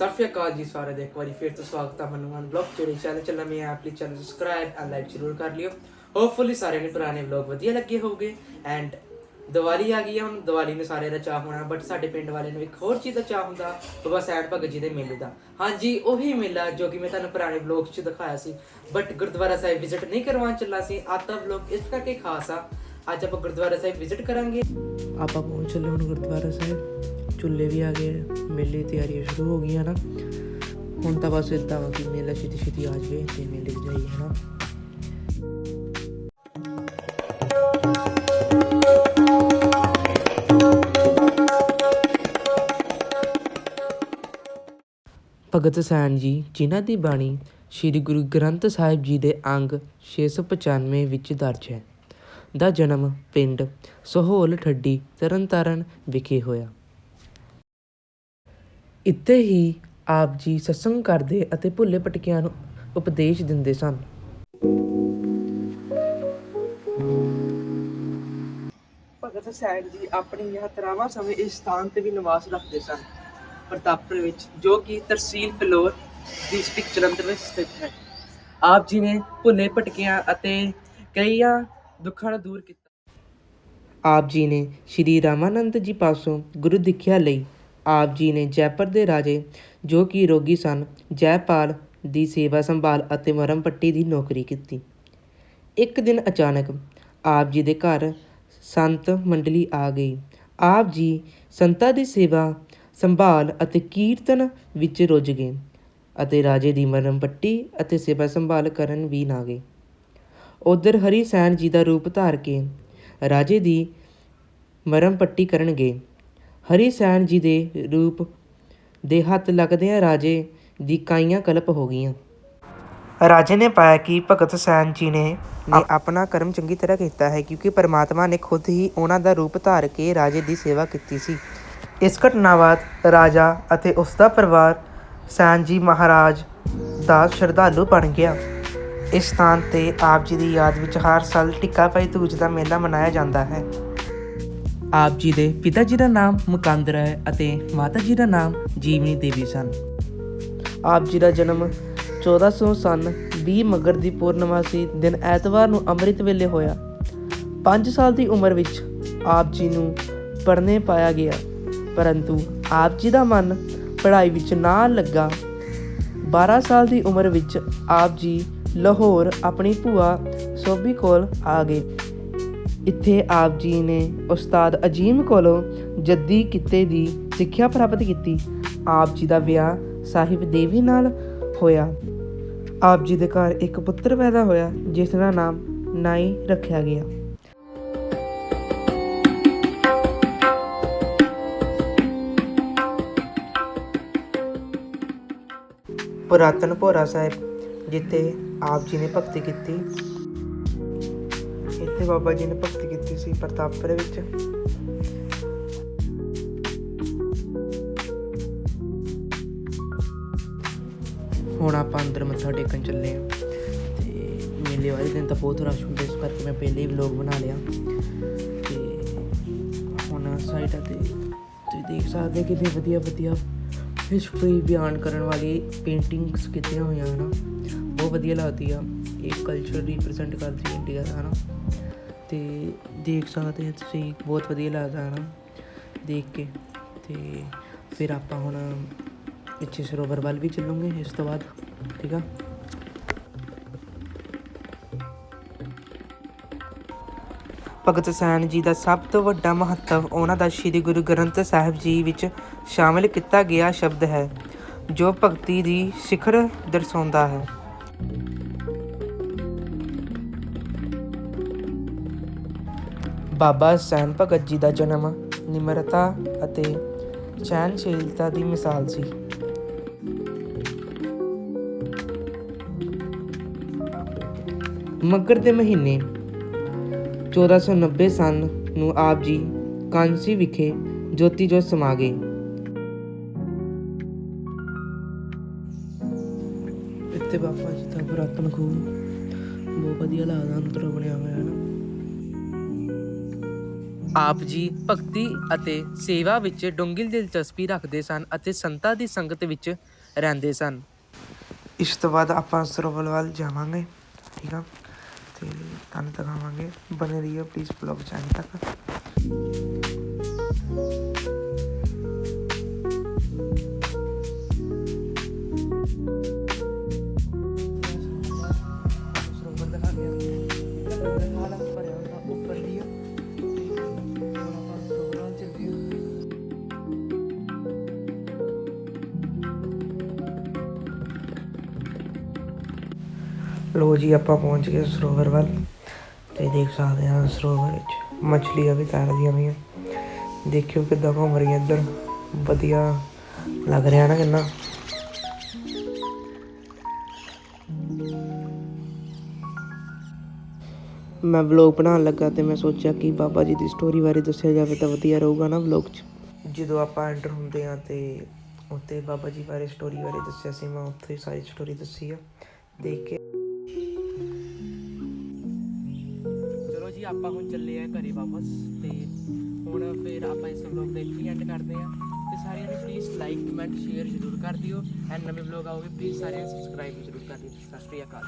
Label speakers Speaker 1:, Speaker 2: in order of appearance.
Speaker 1: ਸਤਿ ਸ਼੍ਰੀ ਅਕਾਲ ਜੀ ਸਾਰਿਆਂ ਦਾ, ਇੱਕ ਵਾਰੀ ਫਿਰ ਤੋਂ ਸਵਾਗਤ ਹੈ ਮਨੂਨ ਬਲੌਗ ਜਿਹੜੇ ਚੈਨਲ ਚੱਲਣਾ ਮੈਂ ਆ please channel subscribe and like ਜ਼ਰੂਰ ਕਰ ਲਿਓ। ਹੋਪਫੁਲੀ ਸਾਰਿਆਂ ਨੂੰ ਪੁਰਾਣੇ ਵਲੌਗ ਵਧੀਆ ਲੱਗੇ ਹੋਵੋਗੇ। ਐਂਡ ਦੀਵਾਲੀ ਆ ਗਈ ਹੈ ਹੁਣ ਦੀਵਾਲੀ ਨੂੰ ਸਾਰਿਆਂ ਦਾ ਚਾਹ ਹੋਣਾ ਬਟ ਸਾਡੇ ਪਿੰਡ ਵਾਲੇ ਨੂੰ ਇੱਕ ਹੋਰ ਚੀਜ਼ ਦਾ ਚਾਹ ਹੁੰਦਾ ਬਾਬਾ ਸੈਣ ਭਗਤ ਜੀ ਦੇ ਮੇਲੇ ਦਾ। ਹਾਂਜੀ, ਉਹੀ ਮੇਲਾ ਜੋ ਕਿ ਮੈਂ ਤੁਹਾਨੂੰ ਪੁਰਾਣੇ ਵਲੌਗ 'ਚ ਦਿਖਾਇਆ ਸੀ ਬਟ ਗੁਰਦੁਆਰਾ ਸਾਹਿਬ ਵਿਜ਼ਿਟ ਨਹੀਂ ਕਰਵਾਉਣ ਚੱਲਾ ਸੀ। ਅੱਜ ਦਾ ਇਸ ਕਰਕੇ ਖਾਸ ਆ ਅੱਜ ਆਪਾਂ ਗੁਰਦੁਆਰਾ ਸਾਹਿਬ ਵਿਜ਼ਿਟ ਕਰਾਂਗੇ। ਆਪਾਂ ਪਹੁੰਚ ਚੱਲੇ ਹੁਣ ਗੁਰਦੁਆਰਾ ਸਾਹਿਬ। ਚੁੱਲ੍ਹੇ ਵੀ ਆ ਗਏ, ਮੇਲੇ ਦੀ ਤਿਆਰੀਆਂ ਸ਼ੁਰੂ ਹੋ ਗਈਆਂ ਨਾ। ਹੁਣ ਤਾਂ ਬਸ ਇਦਾਂ ਕਿ ਮੇਲਾ ਛੇਤੀ ਛੇਤੀ ਆ ਜਾਵੇ ਤੇ ਮੇਲੇ ਜਾਈਏ ਨਾ ਭਗਤ ਸੈਨ ਜੀ, ਜਿਨ੍ਹਾਂ ਦੀ ਬਾਣੀ ਸ੍ਰੀ ਗੁਰੂ ਗ੍ਰੰਥ ਸਾਹਿਬ ਜੀ ਦੇ ਅੰਗ 695 ਵਿੱਚ ਦਰਜ ਹੈ। ਦਾ ਜਨਮ ਪਿੰਡ ਸਹੋਲ ਠੱਡੀ ਤਰਨਤਾਰਨ ਵਿਖੇ ਹੋਇਆ। ਇੱਥੇ ਹੀ ਆਪ ਜੀ ਸਤਸੰਗ ਕਰਦੇ ਅਤੇ ਭੁੱਲੇ ਭਟਕਿਆਂ ਨੂੰ ਉਪਦੇਸ਼ ਦਿੰਦੇ ਸਨ। ਭਗਤ ਸੈਨ ਜੀ ਆਪਣੀ ਯਾਤਰਾਵਾਂ ਸਮੇਂ ਇਸ ਸਥਾਨ ਤੇ ਵੀ ਨਿਵਾਸ ਰੱਖਦੇ ਸਨ। ਪ੍ਰਤਾਪਪੁਰ ਵਿੱਚ, ਜੋ ਕਿ ਤਰਸੀਲ ਫਲੋਰ ਡਿਸਟ੍ਰਿਕਟ ਜਲੰਧਰ ਵਿੱਚ ਸਥਿਤ ਹੈ। ਆਪ ਜੀ ਨੇ ਭੁੱਲੇ ਭਟਕਿਆਂ ਅਤੇ ਕਈਆਂ ਦੁੱਖਾਂ ਨੂੰ ਦੂਰ ਕੀਤਾ। ਆਪ ਜੀ ਨੇ ਸ਼੍ਰੀ ਰਾਮਾਨੰਦ ਜੀ ਪਾਸੋਂ ਗੁਰੂ ਦੀਖਿਆ ਲਈ ਆਪ ਜੀ ਨੇ ਜੈਪੁਰ ਦੇ ਰਾਜੇ, ਜੋ ਕਿ ਰੋਗੀ ਸਨ, ਜੈਪਾਲ ਦੀ ਸੇਵਾ ਸੰਭਾਲ ਅਤੇ ਮਰਮ ਪੱਟੀ ਦੀ ਨੌਕਰੀ ਕੀਤੀ। ਇੱਕ ਦਿਨ ਅਚਾਨਕ ਆਪ ਜੀ ਦੇ ਘਰ ਸੰਤ ਮੰਡਲੀ ਆ ਗਈ। ਆਪ ਜੀ ਸੰਤਾਂ ਦੀ ਸੇਵਾ ਸੰਭਾਲ ਅਤੇ ਕੀਰਤਨ ਵਿੱਚ ਰੁੱਝ ਗਏ ਅਤੇ ਰਾਜੇ ਦੀ ਮਰਮ ਪੱਟੀ ਅਤੇ ਸੇਵਾ ਸੰਭਾਲ ਕਰਨ ਵੀ ਨਾ ਗਏ। ਉਧਰ ਹਰੀ ਸੈਨ ਜੀ ਦਾ ਰੂਪ ਧਾਰ ਕੇ ਰਾਜੇ ਦੀ ਮਰਮ ਪੱਟੀ ਕਰਨਗੇ। ਹਰੀ ਸੈਨ ਜੀ ਦੇ ਰੂਪ ਦੇ ਹੱਥ ਲੱਗਦਿਆਂ ਰਾਜੇ ਦੀ ਕਾਈਆਂ ਕਲਪ ਹੋ ਗਈਆਂ। ਰਾਜੇ ਨੇ ਪਾਇਆ ਕਿ ਭਗਤ ਸੈਨ ਜੀ ਨੇ ਨੇ ਆਪਣਾ ਕਰਮ ਚੰਗੀ ਤਰ੍ਹਾਂ ਕੀਤਾ ਹੈ ਕਿਉਂਕਿ ਪਰਮਾਤਮਾ ਨੇ ਖੁਦ ਹੀ ਉਹਨਾਂ ਦਾ ਰੂਪ ਧਾਰ ਕੇ ਰਾਜੇ ਦੀ ਸੇਵਾ ਕੀਤੀ ਸੀ। ਇਸ ਘਟਨਾ ਬਾਅਦ ਰਾਜਾ ਅਤੇ ਉਸ ਦਾ ਪਰਿਵਾਰ ਸੈਨ ਜੀ ਮਹਾਰਾਜ ਦਾ ਸ਼ਰਧਾਲੂ ਬਣ ਗਿਆ। ਇਸ ਸਥਾਨ ਤੇ ਆਪ ਜੀ ਦੀ ਯਾਦ ਵਿੱਚ ਹਰ ਸਾਲ ਟਿੱਕਾ ਭਾਈ ਦੂਜ ਦਾ ਮੇਲਾ ਮਨਾਇਆ ਜਾਂਦਾ ਹੈ। ਆਪ ਜੀ ਦੇ ਪਿਤਾ ਜੀ ਦਾ ਨਾਮ ਮੁਕੰਦਰ ਹੈ ਅਤੇ ਮਾਤਾ ਜੀ ਦਾ ਨਾਮ ਜੀਵਨੀ ਦੇਵੀ ਸਨ। ਆਪ ਜੀ ਦਾ ਜਨਮ 1400 ਸਨ 20 ਮਗਰ ਦੀ ਪੂਰਨਮਾਸੀ ਦਿਨ ਐਤਵਾਰ ਨੂੰ ਅੰਮ੍ਰਿਤ ਵੇਲੇ ਹੋਇਆ। 5 ਸਾਲ ਦੀ ਉਮਰ ਵਿੱਚ ਆਪ ਜੀ ਨੂੰ ਪੜ੍ਹਨੇ ਪਾਇਆ ਗਿਆ, ਪਰੰਤੂ ਆਪ ਜੀ ਦਾ ਮਨ ਪੜ੍ਹਾਈ ਵਿੱਚ ਨਾ ਲੱਗਾ। 12 ਸਾਲ ਦੀ ਉਮਰ ਵਿੱਚ ਆਪ ਜੀ ਲਾਹੌਰ ਆਪਣੀ ਭੂਆ ਸੋਭੀ ਕੋਲ ਆ ਗਏ। ਇੱਥੇ ਆਪ ਜੀ ਨੇ ਉਸਤਾਦ ਅਜੀਮ ਕੋਲੋਂ ਜੱਦੀ ਕਿੱਤੇ ਦੀ ਸਿੱਖਿਆ ਪ੍ਰਾਪਤ ਕੀਤੀ। ਆਪ ਜੀ ਦਾ ਵਿਆਹ ਸਾਹਿਬ ਦੇਵੀ ਨਾਲ ਹੋਇਆ। ਆਪ ਜੀ ਦੇ ਘਰ ਇੱਕ ਪੁੱਤਰ ਪੈਦਾ ਹੋਇਆ, ਜਿਸ ਦਾ ਨਾਮ ਨਾਈ ਰੱਖਿਆ ਗਿਆ। ਪੁਰਾਤਨ ਭੋਰਾ ਸਾਹਿਬ, ਜਿੱਥੇ ਆਪ ਜੀ ਨੇ ਭਗਤੀ ਕੀਤੀ। ਇੱਥੇ ਬਾਬਾ ਜੀ ਨੇ ਭਗਤੀ ਕੀਤੀ ਸੀ ਪ੍ਰਤਾਪਪੁਰ ਵਿੱਚ। ਹੁਣ ਆਪਾਂ ਅੰਦਰ ਮੱਥਾ ਟੇਕਣ ਚੱਲੇ ਆ ਤੇ ਮੇਲੇ ਵਾਲੇ ਦਿਨ ਤਾਂ ਬਹੁਤ ਰਸ਼ ਹੁੰਦਾ, ਇਸ ਕਰਕੇ ਮੈਂ ਪਹਿਲੇ ਹੀ ਵਲੌਗ ਬਣਾ ਲਿਆ। ਤੇ ਹੁਣ ਸਾਈਡਾਂ ਤੇ ਤੁਸੀਂ ਦੇਖ ਸਕਦੇ ਕਿ ਕਿੰਨੀ ਵਧੀਆ ਵਧੀਆ ਕੋਈ ਬਿਆਨ ਕਰਨ ਵਾਲੀ ਪੇਂਟਿੰਗਸ ਕੀਤੀਆਂ ਹੋਈਆਂ ਹਨ। ਬਹੁਤ ਵਧੀਆ ਲੱਗਦੀ ਆ। ਇਹ ਕਲਚਰ ਰਿਪਰੈਜ਼ੈਂਟ ਕਰਦੀ ਇੰਡੀਆ ਦਾ, ਹਨਾ। ਤੇ ਦੇਖ ਸਕਦੇ ਹੋ ਤੁਸੀਂ, ਬਹੁਤ ਵਧੀਆ ਲੱਗਦਾ ਹੈ ਨਾ ਦੇਖ ਕੇ। ਤੇ ਫਿਰ ਆਪਾਂ ਹੁਣ ਪਿੱਛੇ ਸਰੋਵਰ ਵੱਲ ਵੀ ਚੱਲੂਗੇ ਇਸ ਤੋਂ ਬਾਅਦ, ਠੀਕ ਆ? ਭਗਤ ਸੈਨ ਜੀ ਦਾ ਸਭ ਤੋਂ ਵੱਡਾ ਮਹੱਤਵ ਉਹਨਾਂ ਦਾ ਸ੍ਰੀ ਗੁਰੂ ਗ੍ਰੰਥ ਸਾਹਿਬ ਜੀ ਵਿੱਚ ਸ਼ਾਮਿਲ ਕੀਤਾ ਗਿਆ ਸ਼ਬਦ ਹੈ, ਜੋ ਭਗਤੀ ਦੀ ਸਿਖਰ ਦਰਸਾਉਂਦਾ ਹੈ। ਬਾਬਾ ਸੈਨ ਭਗਤ ਜੀ ਦਾ ਜਨਮ ਨਿਮਰਤਾ ਅਤੇ ਸਹਿਨਸ਼ੀਲਤਾ ਦੀ ਮਿਸਾਲ ਸੀ। ਮੱਘਰ ਦੇ ਮਹੀਨੇ 1490 ਸਨ ਨੂੰ ਆਪ ਜੀ ਕਾਂਸੀ ਵਿਖੇ ਜੋਤੀ ਜੋਤ ਸਮਾ ਗਏ। ਇੱਥੇ ਬਾਬਾ ਜੀ ਦਾ ਪੁਰਾਤਨ ਖੂਹ ਬਹੁਤ ਵਧੀਆ ਲੱਗਦਾ ਅੰਦਰੋਂ ਬਣਿਆ ਹੋਇਆ ਹੈ ਨਾ। ਆਪ ਜੀ ਭਗਤੀ ਅਤੇ ਸੇਵਾ ਵਿੱਚ ਡੂੰਘੀ ਦਿਲਚਸਪੀ ਰੱਖਦੇ ਸਨ ਅਤੇ ਸੰਤਾਂ ਦੀ ਸੰਗਤ ਵਿੱਚ ਰਹਿੰਦੇ ਸਨ। ਇਸ ਤੋਂ ਬਾਅਦ ਆਪਾਂ ਸਰੋਵਰ ਵੱਲ ਜਾਵਾਂਗੇ ਠੀਕ ਆ? ਤੇ ਤੁਹਾਨੂੰ ਦਿਖਾਵਾਂਗੇ ਬਨੇ ਰਹੀਓ ਪਲੀਜ਼ ਬਲੌਗ ਚੈਨਲ ਤੱਕ। ਲੋ ਜੀ, ਆਪਾਂ ਪਹੁੰਚ ਗਏ ਸਰੋਵਰ ਵੱਲ ਤੇ ਦੇਖ ਸਕਦੇ ਹਾਂ ਸਰੋਵਰ ਵਿੱਚ ਮੱਛਲੀਆਂ ਵੀ ਤੈਰਦੀਆਂ ਪਈਆਂ। ਦੇਖਿਓ ਕਿੱਦਾਂ ਘੁੰਮ ਰਹੀਆਂ ਇੱਧਰ। ਵਧੀਆ ਲੱਗ ਰਿਹਾ ਨਾ ਕਿੰਨਾ। ਮੈਂ ਵਲੌਗ ਬਣਾਉਣ ਲੱਗਾ ਤੇ ਮੈਂ ਸੋਚਿਆ ਕਿ ਬਾਬਾ ਜੀ ਦੀ ਸਟੋਰੀ ਬਾਰੇ ਦੱਸਿਆ ਜਾਵੇ ਤਾਂ ਵਧੀਆ ਰਹੂਗਾ ਨਾ ਵਲੌਗ 'ਚ। ਜਦੋਂ ਆਪਾਂ ਐਂਟਰ ਹੁੰਦੇ ਆ ਤੇ ਉੱਤੇ ਬਾਬਾ ਜੀ ਬਾਰੇ ਸਟੋਰੀ ਬਾਰੇ ਦੱਸਿਆ ਸੀ, ਮੈਂ ਉੱਥੇ ਸਾਰੀ ਸਟੋਰੀ ਦੱਸੀ ਆ। ਦੇਖ ਕੇ ਆਪਾਂ ਹੁਣ ਚੱਲੇ ਆ ਘਰੇ ਵਾਪਸ ਤੇ ਹੁਣ ਫਿਰ ਆਪਾਂ ਇਸ ਵਲੌਗ ਦਾ ਇੱਥੇ ਐਂਡ ਕਰਦੇ ਆ। ਤੇ ਸਾਰਿਆਂ ਨੂੰ ਪਲੀਜ਼ ਲਾਈਕ ਕਮੈਂਟ ਸ਼ੇਅਰ ਜ਼ਰੂਰ ਕਰ ਦਿਓ। ਐਂਡ ਨਵੇਂ ਵਲੌਗ ਆਓਗੇ ਪਲੀਜ਼ ਸਾਰਿਆਂ ਨੂੰ ਸਬਸਕ੍ਰਾਈਬ ਜ਼ਰੂਰ ਕਰ ਦਿਓ। ਸਤਿ ਸ਼੍ਰੀ ਅਕਾਲ।